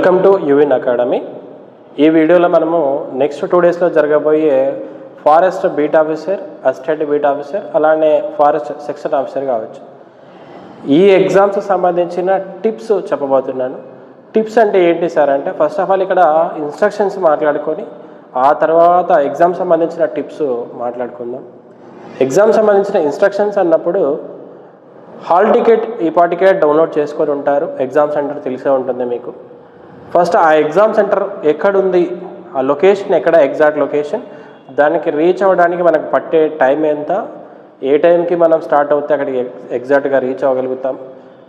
Welcome to యువిన్ academy. ఈ వీడియోలో మనము నెక్స్ట్ టూ డేస్లో జరగబోయే forest beat officer assistant beat officer అలానే ఫారెస్ట్ సెక్షన్ ఆఫీసర్ కావచ్చు. ఈ ఎగ్జామ్స్ సంబంధించిన టిప్స్ చెప్పబోతున్నాను. టిప్స్ అంటే ఏంటి సార్ అంటే ఫస్ట్ ఆఫ్ ఆల్ ఇక్కడ ఇన్స్ట్రక్షన్స్ మాట్లాడుకొని ఆ తర్వాత ఎగ్జామ్ సంబంధించిన టిప్స్ మాట్లాడుకుందాం. ఎగ్జామ్ సంబంధించిన ఇన్స్ట్రక్షన్స్ అన్నప్పుడు హాల్ టికెట్ ఈ పాటికెట్ డౌన్లోడ్ చేసుకొని ఉంటారు. ఎగ్జామ్ సెంటర్ తెలిసే ఉంటుంది మీకు. ఫస్ట్ ఆ ఎగ్జామ్ సెంటర్ ఎక్కడుంది? ఆ లొకేషన్ ఎక్కడ? Exact location. దానికి రీచ్ అవ్వడానికి మనకు పట్టే టైం ఎంత? ఏ టైంకి మనం స్టార్ట్ అవుతే అక్కడికి ఎగ్జాక్ట్గా రీచ్ అవ్వగలుగుతాం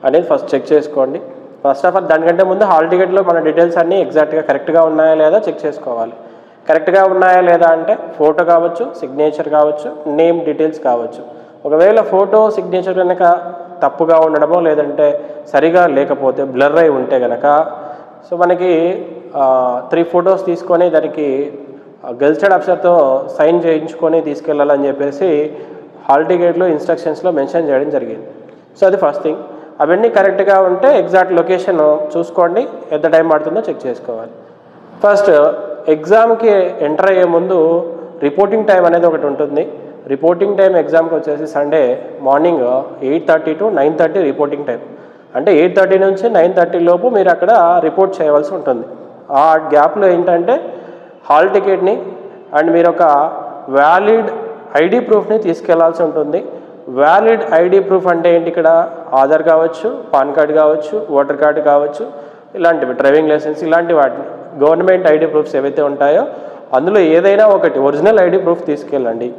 అనేది ఫస్ట్ చెక్ చేసుకోండి. ఫస్ట్ ఆఫ్ ఆల్ దానికంటే ముందు హాల్ టికెట్లో మన డీటెయిల్స్ అన్నీ ఎగ్జాక్ట్గా కరెక్ట్గా ఉన్నాయా లేదా చెక్ చేసుకోవాలి. కరెక్ట్గా ఉన్నాయా లేదా అంటే ఫోటో కావచ్చు సిగ్నేచర్ కావచ్చు నేమ్ డీటెయిల్స్ కావచ్చు. ఒకవేళ ఫోటో సిగ్నేచర్ కనుక తప్పుగా ఉండడమో లేదంటే సరిగా లేకపోతే బ్లర్ అయి ఉంటే కనుక సో మనకి త్రీ ఫొటోస్ తీసుకొని దానికి గెల్స్టెడ్ ఆఫీసర్తో సైన్ చేయించుకొని తీసుకెళ్ళాలని చెప్పేసి హాల్ టికెట్లో ఇన్స్ట్రక్షన్స్లో మెన్షన్ చేయడం జరిగింది. సో అది ఫస్ట్ థింగ్ అవన్నీ కరెక్ట్గా ఉంటే ఎగ్జాక్ట్ లొకేషన్ చూసుకోండి. ఎంత టైం పడుతుందో చెక్ చేసుకోవాలి. ఫస్ట్ ఎగ్జామ్కి ఎంటర్ అయ్యే ముందు రిపోర్టింగ్ టైం అనేది ఒకటి ఉంటుంది. రిపోర్టింగ్ టైం ఎగ్జామ్కి వచ్చేసి Sunday morning eight thirty to nine thirty reporting time అంటే ఎయిట్ థర్టీ నుంచి నైన్ థర్టీ లోపు మీరు అక్కడ రిపోర్ట్ చేయవలసి ఉంటుంది. ఆ గ్యాప్లో ఏంటంటే హాల్ టికెట్ని అండ్ మీరు ఒక వ్యాలిడ్ ఐడి ప్రూఫ్ని తీసుకెళ్ళాల్సి ఉంటుంది. వ్యాలిడ్ ఐడి ప్రూఫ్ అంటే ఏంటి? ఇక్కడ ఆధార్ కావచ్చు పాన్ కార్డ్ కావచ్చు ఓటర్ కార్డు కావచ్చు ఇలాంటివి డ్రైవింగ్ లైసెన్స్ ఇలాంటి వాటిని గవర్నమెంట్ ఐడి ప్రూఫ్స్ ఏవైతే ఉంటాయో అందులో ఏదైనా ఒకటి ఒరిజినల్ ఐడి ప్రూఫ్ తీసుకెళ్ళండి.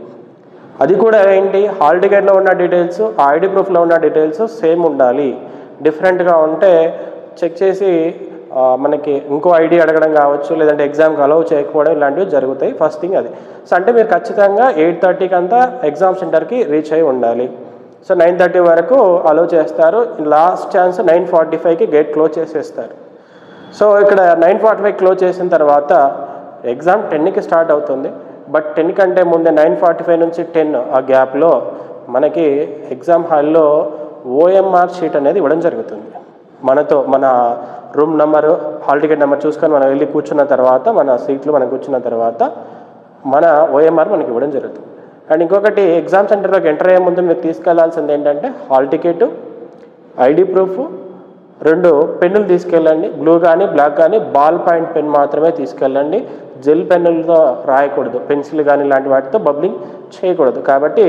అది కూడా ఏంటి? హాల్ టికెట్లో ఉన్న డీటెయిల్స్ ఆ ఐడి ప్రూఫ్లో ఉన్న డీటెయిల్స్ సేమ్ ఉండాలి. డిఫరెంట్గా ఉంటే చెక్ చేసి మనకి ఇంకో ఐడి అడగడం కావచ్చు లేదంటే ఎగ్జామ్కి అలౌ చేయకపోవడం ఇలాంటివి జరుగుతాయి. ఫస్ట్ థింగ్ అది. సో అంటే మీరు ఖచ్చితంగా ఎయిట్ థర్టీకి అంతా ఎగ్జామ్ సెంటర్కి రీచ్ అయి ఉండాలి. సో నైన్ థర్టీ వరకు అలౌ చేస్తారు. లాస్ట్ ఛాన్స్ నైన్ ఫార్టీ ఫైవ్కి గేట్ క్లోజ్ చేసేస్తారు. సో ఇక్కడ నైన్ ఫార్టీ ఫైవ్ క్లోజ్ చేసిన తర్వాత ఎగ్జామ్ టెన్కి స్టార్ట్ అవుతుంది. బట్ టెన్ కంటే ముందే నైన్ ఫార్టీ ఫైవ్ నుంచి టెన్ ఆ గ్యాప్లో మనకి ఎగ్జామ్ హాల్లో ఓఎంఆర్ షీట్ అనేది ఇవ్వడం జరుగుతుంది. మనతో మన room number hall ticket number చూసుకొని మనం వెళ్ళి కూర్చున్న తర్వాత మన సీట్లు మనం కూర్చున్న తర్వాత మన ఓఎంఆర్ మనకి ఇవ్వడం జరుగుతుంది. అండ్ ఇంకొకటి ఎగ్జామ్ సెంటర్లోకి ఎంటర్ అయ్యే ముందు మీరు తీసుకెళ్ళాల్సింది ఏంటంటే హాల్ టికెట్ ఐడి ప్రూఫ్ రెండు పెన్నులు తీసుకెళ్ళండి. బ్లూ కానీ బ్లాక్ కానీ బాల్ పాయింట్ పెన్ మాత్రమే తీసుకెళ్ళండి. జెల్ పెన్నులతో రాయకూడదు. పెన్సిల్ కానీ ఇలాంటి వాటితో బబ్లింగ్ చేయకూడదు. కాబట్టి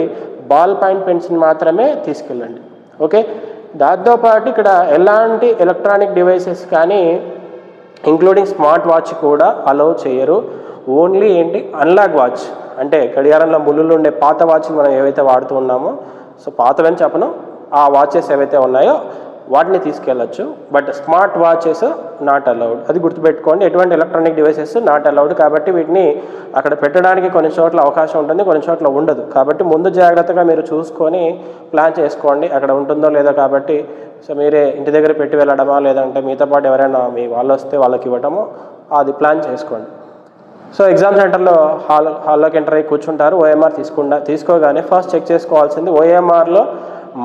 బాల్ పాయింట్ పెన్సిల్ మాత్రమే తీసుకెళ్ళండి. ఓకే? దాంతోపాటు ఇక్కడ ఎలాంటి ఎలక్ట్రానిక్ డివైసెస్ కానీ ఇంక్లూడింగ్ స్మార్ట్ వాచ్ కూడా అలౌ చేయరు. ఓన్లీ ఏంటి? Analog watch. అంటే గడియారంలో ముళ్ళు ఉండే పాత వాచ్లు మనం ఏవైతే వాడుతూ ఉన్నామో సో పాతవని చెప్పను ఆ వాచెస్ ఏవైతే ఉన్నాయో వాటిని తీసుకెళ్ళచ్చు. But smart watches not allowed అది గుర్తుపెట్టుకోండి. ఎటువంటి ఎలక్ట్రానిక్ డివైసెస్ నాట్ అలౌడ్ కాబట్టి వీటిని అక్కడ పెట్టడానికి కొన్ని చోట్ల అవకాశం ఉంటుంది కొన్ని చోట్ల ఉండదు. కాబట్టి ముందు జాగ్రత్తగా మీరు చూసుకొని ప్లాన్ చేసుకోండి. అక్కడ ఉంటుందో లేదో కాబట్టి సో మీరే ఇంటి దగ్గర పెట్టి వెళ్ళడమా లేదంటే మీతో పాటు ఎవరైనా మీ వాళ్ళు వస్తే వాళ్ళకి ఇవ్వడమో అది ప్లాన్ చేసుకోండి. సో ఎగ్జామ్ సెంటర్లో హాల్ హాల్లోకి ఎంటర్ అయ్యి కూర్చుంటారు. ఓఎంఆర్ తీసుకుండా తీసుకోగానే ఫస్ట్ చెక్ చేసుకోవాల్సింది ఓఎంఆర్లో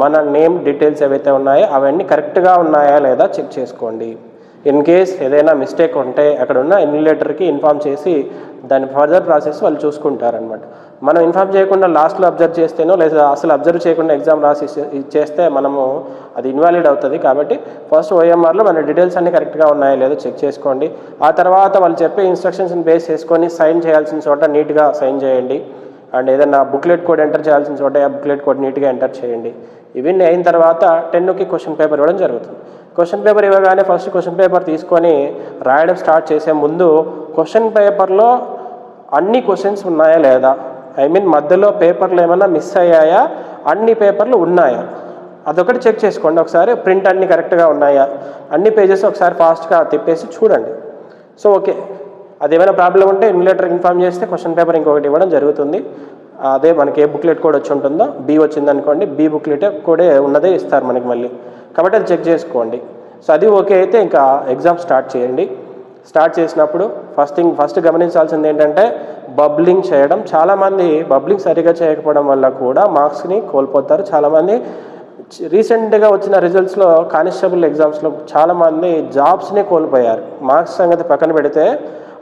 మన నేమ్ డీటెయిల్స్ ఏవైతే ఉన్నాయో అవన్నీ కరెక్ట్గా ఉన్నాయా లేదా చెక్ చేసుకోండి. ఇన్ కేస్ ఏదైనా మిస్టేక్ ఉంటే అక్కడ ఉన్న ఇన్విలేటర్కి ఇన్ఫామ్ చేసి దాని ఫర్దర్ ప్రాసెస్ వాళ్ళు చూసుకుంటారనమాట మనం ఇన్ఫామ్ చేయకుండా లాస్ట్లో అబ్జర్వ్ చేస్తేనో లేదా అసలు అబ్జర్వ్ చేయకుండా ఎగ్జామ్ రాసి చేస్తే మనము అది ఇన్వాలిడ్ అవుతుంది కాబట్టి ఫస్ట్ ఓఎంఆర్లో మన డీటెయిల్స్ అన్నీ కరెక్ట్గా ఉన్నాయో లేదో చెక్ చేసుకోండి. ఆ తర్వాత వాళ్ళు చెప్పే ఇన్స్ట్రక్షన్స్ని బేస్ చేసుకొని సైన్ చేయాల్సిన చోట నీట్గా సైన్ చేయండి. అండ్ ఏదైనా బుక్లెట్ కోడ్ ఎంటర్ చేయాల్సిన చోట ఆ బుక్లెట్ కోడ్ నీట్గా ఎంటర్ చేయండి. ఇవన్నీ అయిన తర్వాత టెన్కి క్వశ్చన్ పేపర్ ఇవ్వడం జరుగుతుంది. క్వశ్చన్ పేపర్ ఇవ్వగానే ఫస్ట్ క్వశ్చన్ పేపర్ తీసుకొని రాయడం స్టార్ట్ చేసే ముందు క్వశ్చన్ పేపర్లో అన్ని క్వశ్చన్స్ ఉన్నాయా లేదా? ఐ మీన్ మధ్యలో పేపర్లు ఏమైనా మిస్ అయ్యాయా? అన్ని పేపర్లు ఉన్నాయా? అదొకటి చెక్ చేసుకోండి. ఒకసారి ప్రింట్ అన్ని కరెక్ట్గా ఉన్నాయా? అన్ని పేజెస్ ఒకసారి ఫాస్ట్గా తిప్పేసి చూడండి. So okay. అది ఏమైనా ప్రాబ్లం ఉంటే ఇన్విలేటర్ ఇన్ఫామ్ చేస్తే క్వశ్చన్ పేపర్ ఇంకొకటి ఇవ్వడం జరుగుతుంది. అదే మనకి ఏ బుక్లెట్ కూడా వచ్చి ఉంటుందో బి వచ్చింది అనుకోండి బి బుక్లెట్ కూడా ఉన్నదే ఇస్తారు మనకి మళ్ళీ. కాబట్టి అది చెక్ చేసుకోండి. సో అది ఓకే అయితే ఇంకా ఎగ్జామ్ స్టార్ట్ చేయండి. స్టార్ట్ చేసినప్పుడు ఫస్ట్ థింగ్ ఫస్ట్ గమనించాల్సింది ఏంటంటే బబ్లింగ్ చేయడం. చాలామంది బబ్లింగ్ సరిగా చేయకపోవడం వల్ల కూడా మార్క్స్ని కోల్పోతారు. చాలామంది రీసెంట్గా వచ్చిన రిజల్ట్స్లో కానిస్టేబుల్ ఎగ్జామ్స్లో చాలామంది జాబ్స్ని కోల్పోయారు. మార్క్స్ సంగతి పక్కన పెడితే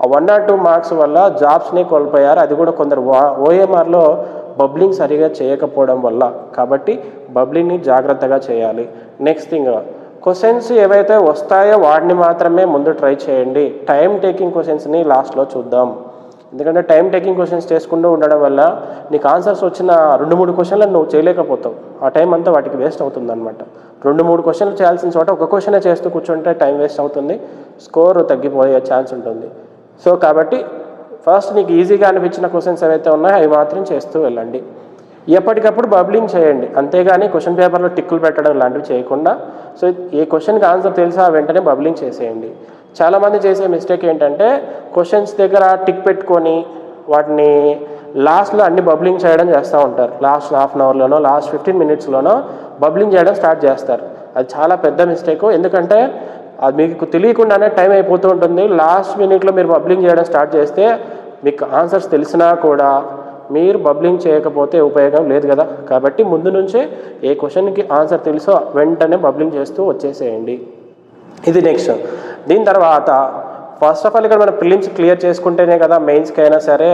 ఆ వన్ ఆర్ టూ మార్క్స్ వల్ల జాబ్స్ని కోల్పోయారు. అది కూడా కొందరు ఓఎంఆర్లో బబ్లింగ్ సరిగా చేయకపోవడం వల్ల. కాబట్టి బబ్లింగ్ని జాగ్రత్తగా చేయాలి. నెక్స్ట్ థింగ్ క్వశ్చన్స్ ఏవైతే వస్తాయో వాటిని మాత్రమే ముందు ట్రై చేయండి. టైం టేకింగ్ క్వశ్చన్స్ని లాస్ట్లో చూద్దాం. ఎందుకంటే టైం టేకింగ్ క్వశ్చన్స్ చేసుకుంటూ ఉండడం వల్ల నీకు ఆన్సర్స్ వచ్చిన రెండు మూడు క్వశ్చన్లు నువ్వు చేయలేకపోతావు. ఆ టైం అంతా వాటికి వేస్ట్ అవుతుంది అనమాట రెండు మూడు క్వశ్చన్లు చేయాల్సిన చోట ఒక క్వశ్చనే చేస్తూ కూర్చుంటే టైం వేస్ట్ అవుతుంది. స్కోర్ తగ్గిపోయే ఛాన్స్ ఉంటుంది. సో కాబట్టి ఫస్ట్ నీకు ఈజీగా అనిపించిన క్వశ్చన్స్ ఏవైతే ఉన్నాయో అవి మాత్రం చేస్తూ వెళ్ళండి. ఎప్పటికప్పుడు బబ్లింగ్ చేయండి. అంతేగాని క్వశ్చన్ పేపర్లో టిక్కులు పెట్టడం లాంటివి చేయకుండా సో ఏ క్వశ్చన్కి ఆన్సర్ తెలుసా వెంటనే బబ్లింగ్ చేసేయండి. చాలామంది చేసే మిస్టేక్ ఏంటంటే క్వశ్చన్స్ దగ్గర టిక్ పెట్టుకొని వాటిని లాస్ట్లో అన్ని బబ్లింగ్ చేయడం చేస్తూ ఉంటారు. లాస్ట్ హాఫ్ అన్ అవర్లోనో లాస్ట్ ఫిఫ్టీన్ మినిట్స్లోనో బబ్లింగ్ చేయడం స్టార్ట్ చేస్తారు. అది చాలా పెద్ద మిస్టేక్ ఎందుకంటే అది మీకు తెలియకుండానే టైం అయిపోతూ ఉంటుంది. లాస్ట్ మినిట్లో మీరు బబ్లింగ్ చేయడం స్టార్ట్ చేస్తే మీకు ఆన్సర్స్ తెలిసినా కూడా మీరు బబ్లింగ్ చేయకపోతే ఉపయోగం లేదు కదా. కాబట్టి ముందు నుంచే ఏ క్వశ్చన్కి ఆన్సర్ తెలుసో వెంటనే బబ్లింగ్ చేస్తూ వచ్చేసేయండి. ఇది నెక్స్ట్. దీని తర్వాత ఫస్ట్ ఆఫ్ ఆల్ ఇక్కడ మనం ప్రిలిమ్స్ క్లియర్ చేసుకుంటేనే కదా మెయిన్స్కి అయినా సరే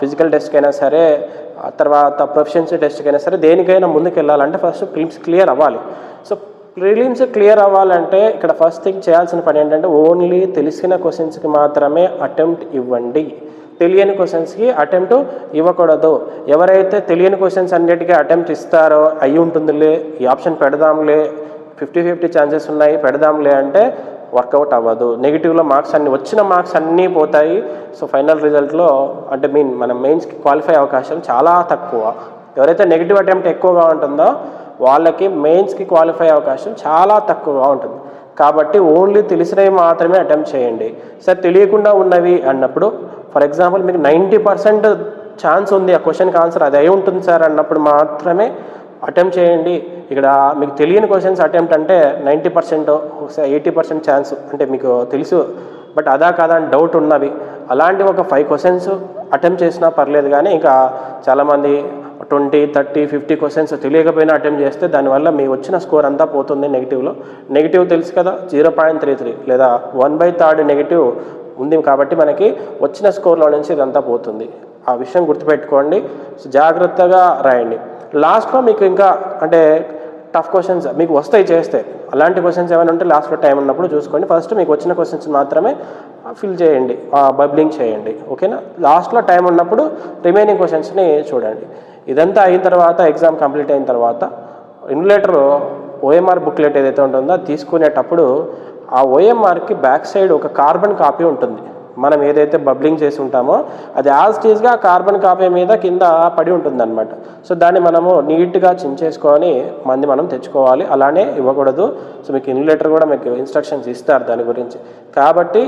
ఫిజికల్ టెస్ట్కైనా అయినా సరే ఆ తర్వాత ప్రొఫిషియన్సీ టెస్ట్కైనా అయినా సరే దేనికైనా ముందుకు వెళ్ళాలంటే ఫస్ట్ ప్రిలిమ్స్ క్లియర్ అవ్వాలి. సో ప్రిలిమ్స్ క్లియర్ అవ్వాలంటే ఇక్కడ ఫస్ట్ థింగ్ చేయాల్సిన పని ఏంటంటే ఓన్లీ తెలిసిన క్వశ్చన్స్కి మాత్రమే అటెంప్ట్ ఇవ్వండి. తెలియని క్వశ్చన్స్కి అటెంప్ట్ ఇవ్వకూడదు. ఎవరైతే తెలియని క్వశ్చన్స్ అన్నిటికీ అటెంప్ట్ ఇస్తారో అయి ఉంటుందిలే ఈ ఆప్షన్ పెడదాంలే ఫిఫ్టీ ఫిఫ్టీ ఛాన్సెస్ ఉన్నాయి పెడదాంలే అంటే వర్కౌట్ అవ్వదు. నెగిటివ్లో మార్క్స్ అన్ని వచ్చిన మార్క్స్ అన్నీ పోతాయి. సో ఫైనల్ రిజల్ట్లో అంటే మీన్ మన మెయిన్స్కి క్వాలిఫై అవకాశం చాలా తక్కువ. ఎవరైతే నెగిటివ్ అటెంప్ట్ ఎక్కువగా ఉంటుందో వాళ్ళకి మెయిన్స్కి క్వాలిఫై అవకాశం చాలా తక్కువగా ఉంటుంది. కాబట్టి ఓన్లీ తెలిసినవి మాత్రమే అటెంప్ట్ చేయండి. సార్ తెలియకుండా ఉన్నవి అన్నప్పుడు ఫర్ ఎగ్జాంపుల్ మీకు నైంటీ పర్సెంట్ ఛాన్స్ ఉంది ఆ క్వశ్చన్కి ఆన్సర్ అది అయి ఉంటుంది సార్ అన్నప్పుడు మాత్రమే అటెంప్ట్ చేయండి. ఇక్కడ మీకు తెలియని క్వశ్చన్స్ అటెంప్ట్ అంటే నైంటీ పర్సెంట్ ఒకసారి ఎయిటీ పర్సెంట్ ఛాన్స్ అంటే మీకు తెలుసు. బట్ అదా కాదా అని డౌట్ ఉన్నవి. అలాంటి ఒక ఫైవ్ క్వశ్చన్స్ అటెంప్ట్ చేసినా పర్లేదు కానీ ఇంకా చాలామంది ట్వంటీ థర్టీ ఫిఫ్టీ క్వశ్చన్స్ తెలియకపోయినా అటెంప్ట్ చేస్తే దానివల్ల మీ వచ్చిన స్కోర్ అంతా పోతుంది నెగిటివ్లో. నెగిటివ్ తెలుసు కదా జీరో పాయింట్ త్రీ త్రీ లేదా వన్ బై థర్డ్ నెగిటివ్ ఉంది కాబట్టి మనకి వచ్చిన స్కోర్లో నుంచి ఇదంతా పోతుంది. ఆ విషయం గుర్తుపెట్టుకోండి. జాగ్రత్తగా రాయండి. లాస్ట్లో మీకు ఇంకా అంటే టఫ్ క్వశ్చన్స్ మీకు వస్తాయి చేస్తే అలాంటి క్వశ్చన్స్ ఏమైనా ఉంటే లాస్ట్లో టైం ఉన్నప్పుడు చూసుకోండి. ఫస్ట్ మీకు వచ్చిన క్వశ్చన్స్ మాత్రమే ఫిల్ చేయండి బబ్లింగ్ చేయండి. ఓకేనా? లాస్ట్లో టైం ఉన్నప్పుడు రిమైనింగ్ క్వశ్చన్స్ని చూడండి. ఇదంతా అయిన తర్వాత ఎగ్జామ్ కంప్లీట్ అయిన తర్వాత ఇన్లేటర్ ఓఎంఆర్ బుక్లెట్ ఏదైతే ఉంటుందో తీసుకునేటప్పుడు ఆ ఓఎంఆర్కి బ్యాక్ సైడ్ ఒక కార్బన్ కాపీ ఉంటుంది. మనం ఏదైతే బబ్లింగ్ చేసి ఉంటామో అది యాజ్ టీజ్గా కార్బన్ కాపీ మీద కింద పడి ఉంటుందన్నమాట. సో దాన్ని మనము నీట్గా చించేసుకొని మంది మనం తెచ్చుకోవాలి. అలానే ఇవ్వకూడదు. సో మీకు ఇన్లేటర్ కూడా మీకు ఇన్స్ట్రక్షన్స్ ఇస్తారు దాని గురించి. కాబట్టి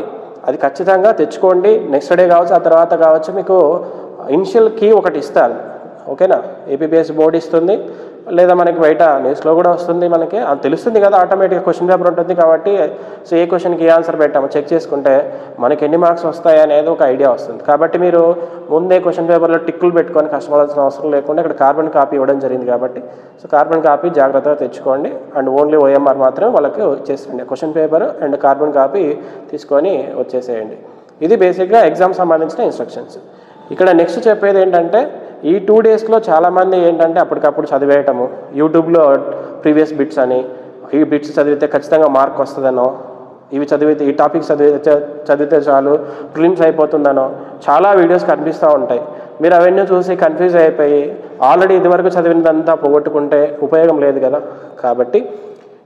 అది ఖచ్చితంగా తెచ్చుకోండి. నెక్స్ట్ డే కావచ్చు ఆ తర్వాత కావచ్చు మీకు ఇనిషియల్ కీ ఒకటి ఇస్తారు. ఓకేనా? ఏపీబీఎస్ బోర్డు ఇస్తుంది. లేదా మనకి బయట న్యూస్లో కూడా వస్తుంది మనకి. అది తెలుస్తుంది కదా ఆటోమేటిక్గా క్వశ్చన్ పేపర్ ఉంటుంది కాబట్టి సో ఏ క్వశ్చన్కి ఏ ఆన్సర్ పెట్టాము చెక్ చేసుకుంటే మనకి ఎన్ని మార్క్స్ వస్తాయి అనేది ఒక ఐడియా వస్తుంది. కాబట్టి మీరు ముందే క్వశ్చన్ పేపర్లో టిక్కులు పెట్టుకొని కష్టపడాల్సిన అవసరం లేకుండా ఇక్కడ కార్బన్ కాపీ ఇవ్వడం జరిగింది కాబట్టి సో కార్బన్ కాపీ జాగ్రత్తగా తెచ్చుకోండి. అండ్ ఓన్లీ ఓఎంఆర్ మాత్రమే వాళ్ళకి వచ్చేసేయండి. Question paper and carbon copy తీసుకొని వచ్చేసేయండి. ఇది బేసిక్గా ఎగ్జామ్ సంబంధించిన ఇన్స్ట్రక్షన్స్ ఇక్కడ నెక్స్ట్ చెప్పేది ఏంటంటే ఈ టూ డేస్లో చాలామంది ఏంటంటే అప్పటికప్పుడు చదివేయటము. యూట్యూబ్లో ప్రీవియస్ బిట్స్ అని ఈ బిట్స్ చదివితే ఖచ్చితంగా మార్క్ వస్తుందనో ఇవి చదివితే ఈ టాపిక్స్ చదివి చదివితే చాలు ప్రిలిమ్స్ అయిపోతుందనో చాలా వీడియోస్ కనిపిస్తూ ఉంటాయి. మీరు అవన్నీ చూసి కన్ఫ్యూజ్ అయిపోయి ఆల్రెడీ ఇదివరకు చదివినదంతా పోగొట్టుకుంటే ఉపయోగం లేదు కదా. కాబట్టి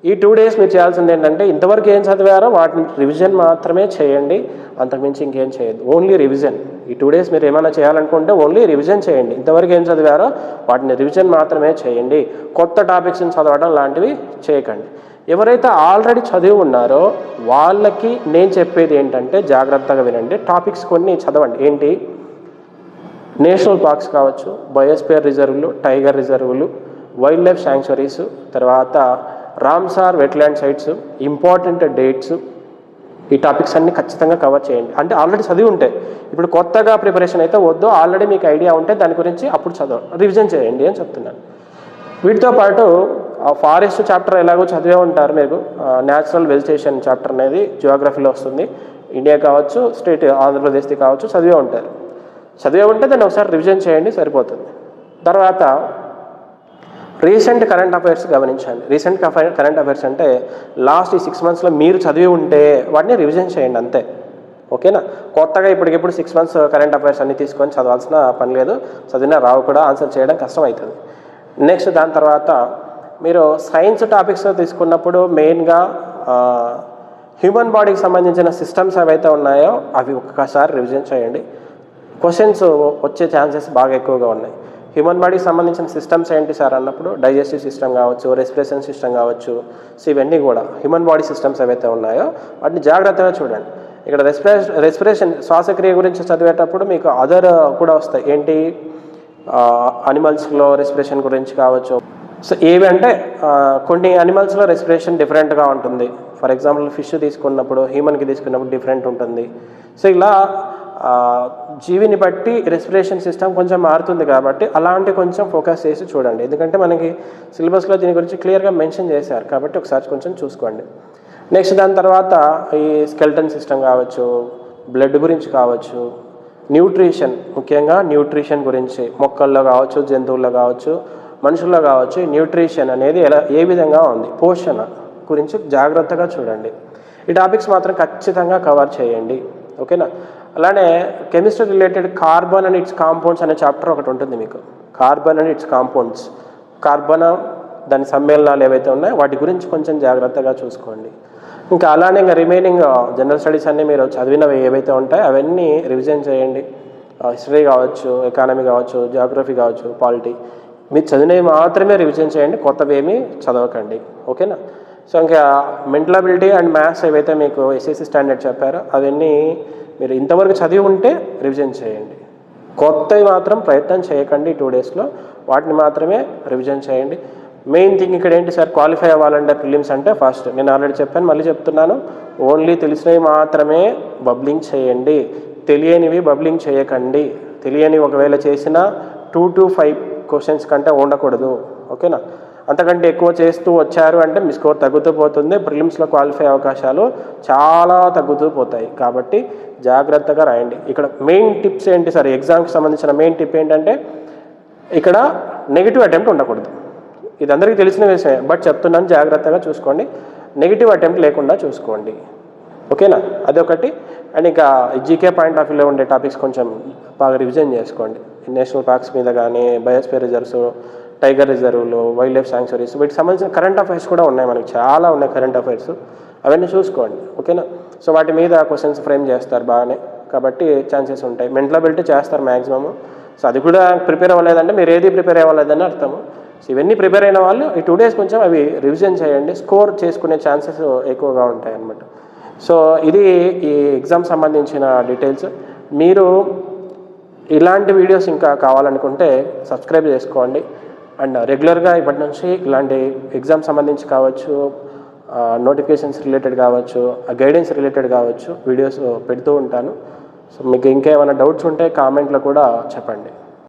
ఈ టూ డేస్ మీరు చేయాల్సింది ఏంటంటే ఇంతవరకు ఏం చదివారో వాటిని రివిజన్ మాత్రమే చేయండి. అంతకుమించి ఇంకేం చేయదు ఓన్లీ రివిజన్ ఈ టూ డేస్ మీరు ఏమైనా చేయాలనుకుంటే ఓన్లీ రివిజన్ చేయండి. ఇంతవరకు ఏం చదివారో వాటిని రివిజన్ మాత్రమే చేయండి. కొత్త టాపిక్స్ని చదవడం లాంటివి చేయకండి. ఎవరైతే ఆల్రెడీ చదివి ఉన్నారో వాళ్ళకి నేను చెప్పేది ఏంటంటే జాగ్రత్తగా వినండి. టాపిక్స్ కొన్ని చదవండి. ఏంటి? నేషనల్ పార్క్స్ కావచ్చు బయోస్పియర్ రిజర్వులు టైగర్ రిజర్వులు వైల్డ్ లైఫ్ శాంక్చురీస్ తర్వాత Ramsar wetland sites important dates ఈ టాపిక్స్ అన్ని ఖచ్చితంగా కవర్ చేయండి. అంటే ఆల్రెడీ చదివి ఉంటాయి ఇప్పుడు కొత్తగా ప్రిపరేషన్ అయితే వద్దు ఆల్రెడీ మీకు ఐడియా ఉంటే దాని గురించి అప్పుడు చదవ రివిజన్ చేయండి అని చెప్తున్నాను. వీటితో పాటు ఫారెస్ట్ చాప్టర్ ఎలాగో చదివే ఉంటారు మీరు. న్యాచురల్ వెజిటేషన్ చాప్టర్ అనేది జియోగ్రఫీలో వస్తుంది. ఇండియా కావచ్చు స్టేట్ ఆంధ్రప్రదేశ్ది కావచ్చు చదివే ఉంటారు. చదివే ఉంటే దాన్ని ఒకసారి రివిజన్ చేయండి సరిపోతుంది. తర్వాత రీసెంట్ కరెంట్ అఫైర్స్ గమనించండి. రీసెంట్ కరెంట్ అఫైర్స్ అంటే లాస్ట్ ఈ సిక్స్ మంత్స్లో మీరు చదివి ఉంటే వాటిని రివిజన్ చేయండి అంతే. ఓకేనా? కొత్తగా ఇప్పటికిప్పుడు సిక్స్ మంత్స్ కరెంట్ అఫైర్స్ అన్ని తీసుకొని చదవాల్సిన పని లేదు. చదివినా రావు కూడా ఆన్సర్ చేయడం కష్టం అవుతుంది నెక్స్ట్ దాని తర్వాత మీరు సైన్స్ టాపిక్స్ తీసుకున్నప్పుడు మెయిన్గా హ్యూమన్ బాడీకి సంబంధించిన సిస్టమ్స్ ఏవైతే ఉన్నాయో అవి ఒక్కసారి రివిజన్ చేయండి. క్వశ్చన్స్ వచ్చే ఛాన్సెస్ బాగా ఎక్కువగా ఉన్నాయి. హ్యూమన్ బాడీకి సంబంధించిన సిస్టమ్స్ ఏంటి సార్ అన్నప్పుడు? డైజెస్టివ్ సిస్టమ్ కావచ్చు రెస్పిరేషన్ సిస్టమ్ కావచ్చు. సో ఇవన్నీ కూడా హ్యూమన్ బాడీ సిస్టమ్స్ ఏవైతే ఉన్నాయో వాటిని జాగ్రత్తగా చూడండి. ఇక్కడ రెస్పిరేషన్ రెస్పిరేషన్ శ్వాసక్రియ గురించి చదివేటప్పుడు మీకు అదర్ కూడా వస్తాయి. ఏంటి? అనిమల్స్లో రెస్పిరేషన్ గురించి కావచ్చు. సో ఏవి అంటే కొన్ని అనిమల్స్లో రెస్పిరేషన్ డిఫరెంట్గా ఉంటుంది. ఫర్ ఎగ్జాంపుల్ ఫిష్ తీసుకున్నప్పుడు హ్యూమన్కి తీసుకున్నప్పుడు డిఫరెంట్ ఉంటుంది. సో ఇలా జీవిని బట్టి రెస్పిరేషన్ సిస్టమ్ కొంచెం మారుతుంది కాబట్టి అలాంటి కొంచెం ఫోకస్ చేసి చూడండి. ఎందుకంటే మనకి సిలబస్లో దీని గురించి క్లియర్గా మెన్షన్ చేశారు కాబట్టి ఒకసారి కొంచెం చూసుకోండి. నెక్స్ట్ దాని తర్వాత ఈ స్కెల్టన్ సిస్టమ్ కావచ్చు బ్లడ్ గురించి కావచ్చు న్యూట్రిషన్ ముఖ్యంగా న్యూట్రిషన్ గురించి మొక్కల్లో కావచ్చు జంతువుల్లో కావచ్చు మనుషుల్లో కావచ్చు న్యూట్రిషన్ అనేది ఎలా ఏ విధంగా ఉంది పోషణ గురించి జాగ్రత్తగా చూడండి. ఈ టాపిక్స్ మాత్రం ఖచ్చితంగా కవర్ చేయండి. ఓకేనా? అలానే chemistry related carbon and its compounds అనే చాప్టర్ ఒకటి ఉంటుంది మీకు. Carbon and its compounds. Carbon దాని సమ్మేళనాలు ఏవైతే ఉన్నాయో వాటి గురించి కొంచెం జాగ్రత్తగా చూసుకోండి. ఇంకా అలానే ఇంకా రిమైనింగ్ జనరల్ స్టడీస్ అన్నీ మీరు చదివినవి ఏవైతే ఉంటాయో అవన్నీ రివిజన్ చేయండి. Uh, హిస్టరీ కావచ్చు ఎకానమీ కావచ్చు జాగ్రఫీ కావచ్చు పాలిటీ మీరు చదివినవి మాత్రమే రివిజన్ చేయండి కొత్తవి ఏమీ చదవకండి. ఓకేనా? సో ఇంకా మెంటల్ అబిలిటీ అండ్ మ్యాథ్స్ ఏవైతే మీకు ఎస్ఎస్సి స్టాండర్డ్ చెప్పారో అవన్నీ మీరు ఇంతవరకు చదివి ఉంటే రివిజన్ చేయండి. కొత్తవి మాత్రం ప్రయత్నం చేయకండి టూ డేస్లో వాటిని మాత్రమే రివిజన్ చేయండి. మెయిన్ థింగ్ ఇక్కడ ఏంటి సార్? క్వాలిఫై అవ్వాలంటే ప్రిలిమ్స్ అంటే ఫస్ట్ నేను ఆల్రెడీ చెప్పాను మళ్ళీ చెప్తున్నాను. ఓన్లీ తెలిసినవి మాత్రమే బబ్లింగ్ చేయండి. తెలియనివి బబ్లింగ్ చేయకండి. తెలియని ఒకవేళ చేసినా టూ టు ఫైవ్ క్వశ్చన్స్ కంటే ఉండకూడదు ఓకేనా అంతకంటే ఎక్కువ చేస్తూ వచ్చారు అంటే మీ స్కోర్ తగ్గుతూ పోతుంది. ప్రిలిమ్స్లో క్వాలిఫై అవకాశాలు చాలా తగ్గుతూ పోతాయి. కాబట్టి జాగ్రత్తగా రాయండి. ఇక్కడ మెయిన్ టిప్స్ ఏంటి సార్? ఎగ్జామ్కి సంబంధించిన మెయిన్ టిప్ ఏంటంటే ఇక్కడ నెగిటివ్ అటెంప్ట్ ఉండకూడదు. ఇది అందరికీ తెలిసిన విషయమే. బట్ చెప్తున్నాను జాగ్రత్తగా చూసుకోండి. నెగిటివ్ అటెంప్ట్ లేకుండా చూసుకోండి. ఓకేనా? అదొకటి. అండ్ ఇంకా జీకే పాయింట్ ఆఫ్ వ్యూలో ఉండే టాపిక్స్ కొంచెం బాగా రివిజన్ చేసుకోండి. నేషనల్ పార్క్స్ మీద కానీ బయోస్పే రిజర్వ్స్ టైగర్ రిజర్వ్లు వైల్డ్ లైఫ్ శాంక్చురీస్ వీటికి సంబంధించిన కరెంట్ అఫైర్స్ కూడా ఉన్నాయి మనకి. చాలా ఉన్నాయి కరెంట్ అఫైర్స్. అవన్నీ చూసుకోండి. ఓకేనా? సో వాటి మీద క్వశ్చన్స్ ఫ్రేమ్ చేస్తారు బాగానే. కాబట్టి ఛాన్సెస్ ఉంటాయి. మెంటల్ చేస్తారు మ్యాక్సిమమ్ సో అది కూడా ప్రిపేర్ అవ్వలేదంటే మీరు ఏది ప్రిపేర్ అవ్వలేదని అర్థము. సో ఇవన్నీ ప్రిపేర్ అయిన వాళ్ళు ఈ టూ డేస్ కొంచెం అవి రివిజన్ చేయండి. స్కోర్ చేసుకునే ఛాన్సెస్ ఎక్కువగా ఉంటాయి అన్నమాట. సో ఇది ఈ ఎగ్జామ్ సంబంధించిన డీటెయిల్స్. మీరు ఇలాంటి వీడియోస్ ఇంకా కావాలనుకుంటే సబ్స్క్రైబ్ చేసుకోండి. అండ్ రెగ్యులర్గా ఇప్పటి నుంచి ఇలాంటి ఎగ్జామ్ సంబంధించి కావచ్చు నోటిఫికేషన్స్ రిలేటెడ్ కావచ్చు గైడెన్స్ రిలేటెడ్ కావచ్చు వీడియోస్ పెడుతూ ఉంటాను. సో మీకు ఇంకేమైనా డౌట్స్ ఉంటే కామెంట్లో కూడా చెప్పండి.